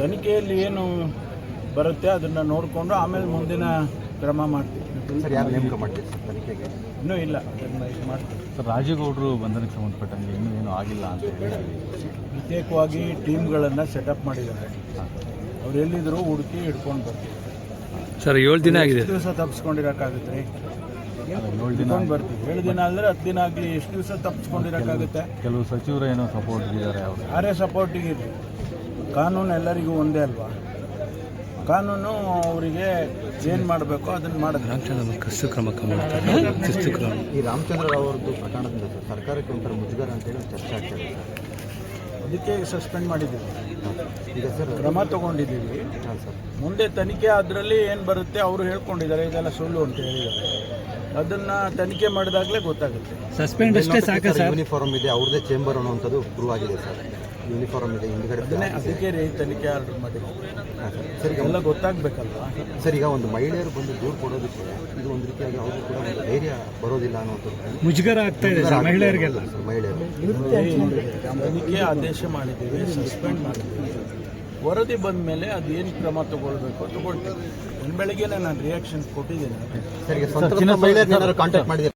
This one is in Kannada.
ತನಿಖೆಯಲ್ಲಿ ಏನು ಬರುತ್ತೆ ಅದನ್ನು ನೋಡಿಕೊಂಡು ಆಮೇಲೆ ಮುಂದಿನ ಕ್ರಮ ಮಾಡ್ತೀವಿ. ಸರ್ ಯಾರು ನೇಮಕ ಮಾಡ್ತೀರಿ ಸರ್ ತನಿಖೆಗೆ? ಇನ್ನೂ ಇಲ್ಲ. ಅದನ್ನು ಇದು ಮಾಡ್ತೀವಿ. ಸರ್ ರಾಜೇಗೌಡರು ಬಂಧನಕ್ಕೆ ಸಂಬಂಧಪಟ್ಟಂಗೆ ಇನ್ನೂ ಏನು ಆಗಿಲ್ಲ ಅಂತ ಹೇಳಿ ಪ್ರತ್ಯೇಕವಾಗಿ ಟೀಮ್ಗಳನ್ನು ಸೆಟಪ್ ಮಾಡಿದ್ದಾರೆ. ಅವ್ರು ಎಲ್ಲಿದ್ರು ಹುಡುಕಿ ಹಿಡ್ಕೊಂಡು ಬರ್ತೀವಿ. ಸರ್ ಏಳು ದಿನ ಆಗಿದೆ. ಎಷ್ಟು ದಿವಸ ತಪ್ಪಿಸ್ಕೊಂಡಿರೋಕ್ಕಾಗುತ್ತೆ ರೀ ಏಳು ದಿನ ಬರ್ತೀವಿ? ಏಳು ದಿನ ಅಂದರೆ ಹತ್ತು ದಿನ ಆಗಲಿ ಎಷ್ಟು ದಿವಸ ತಪ್ಪಿಸ್ಕೊಂಡಿರೋಕ್ಕಾಗುತ್ತೆ ಕೆಲವು ಸಚಿವರು ಏನೋ ಸಪೋರ್ಟ್ ಇದ್ದಾರೆ ಅವರು. ಯಾರೇ ಸಪೋರ್ಟಿಗೆ ಇರಲಿ. ಕಾನೂನು ಎಲ್ಲರಿಗೂ ಒಂದೇ ಅಲ್ವಾ? ಕಾನೂನು ಅವರಿಗೆ ಏನು ಮಾಡಬೇಕು ಅದನ್ನು ಮಾಡಿದ್ರೆ. ರಾಮಚಂದ್ರ ಶಿಸ್ತು ಕ್ರಮ ಮಾಡ್ತಾರೆ. ಶಿಸ್ತು ಕ್ರಮ. ಈ ರಾಮಚಂದ್ರ ರಾವ್ ಅವ್ರದ್ದು ಪ್ರಕರಣದಿಂದ ಸರ್ ಸರ್ಕಾರಕ್ಕೆ ಒಂಥರ ಮುಜುಗರ ಅಂತೇಳಿ ಚರ್ಚೆ ಆಗ್ತಾ ಸರ್. ಅದಕ್ಕೆ ಸಸ್ಪೆಂಡ್ ಮಾಡಿದ್ದೀವಿ. ಈಗ ಸರ್ ಕ್ರಮ ತಗೊಂಡಿದ್ದೀವಿ. ಸರ್. ಮುಂದೆ ತನಿಖೆ ಅದರಲ್ಲಿ ಏನು ಬರುತ್ತೆ ಅವರು ಹೇಳ್ಕೊಂಡಿದ್ದಾರೆ. ಇದೆಲ್ಲ ಸುಳ್ಳು ಅಂತ ಹೇಳಿದ್ದಾರೆ. ಅದನ್ನು ತನಿಖೆ ಮಾಡಿದಾಗಲೇ ಗೊತ್ತಾಗುತ್ತೆ. ಸಸ್ಪೆಂಡ್ ಅಷ್ಟೇ ಸಾಕು ಸರ್. ಯೂನಿಫಾರ್ಮ್ ಇದೆ ಅವ್ರದೇ ಚೇಂಬರ್ ಅನ್ನುವಂಥದ್ದು ಪ್ರೂವ್ ಆಗಿದೆ ಸರ್. ಯೂನಿಫಾರ್ಮ್ ಇದೆ ಹಿಂದ್ಗಡೆ ಅದಕ್ಕೆ ರೀ ತನಿಖೆ ಆರ್ಡರ್ ಮಾಡಿ. ಸರ್. ಈಗ ಎಲ್ಲ ಗೊತ್ತಾಗಬೇಕಲ್ವಾ? ಸರ್ ಈಗ ಒಂದು ಮಹಿಳೆಯರು ಬಂದು ದೂರು ಕೊಡೋದಕ್ಕೆ ಇದು ಒಂದು ರೀತಿಯಾಗಿ ಅವರು ಕೂಡ ಒಂದು ಧೈರ್ಯ ಬರೋದಿಲ್ಲ ಅನ್ನೋದು ಮುಜುಗರ ಆಗ್ತಾ ಇದೆ ಸರ್ ಮಹಿಳೆಯರಿಗೆಲ್ಲ. ಸರ್, ಮಹಿಳೆಯರು. ತನಿಖೆ ಆದೇಶ ಮಾಡಿದ್ದೀವಿ ಸಸ್ಪೆಂಡ್ ಮಾಡಿದ್ದೀವಿ. ವರದಿ ಬಂದ ಮೇಲೆ ಅದೇನು ಕ್ರಮ ತಗೊಳ್ಬೇಕು ತಗೊಳ್ತೀವಿ. ಬೆಳಗ್ಗೆನೇ ನಾನು ರಿಯಾಕ್ಷನ್ ಕೊಟ್ಟಿದ್ದೀನಿ. ಸರಿ ಕಾಂಟ್ಯಾಕ್ಟ್ ಮಾಡಿದ್ದೀರಿ?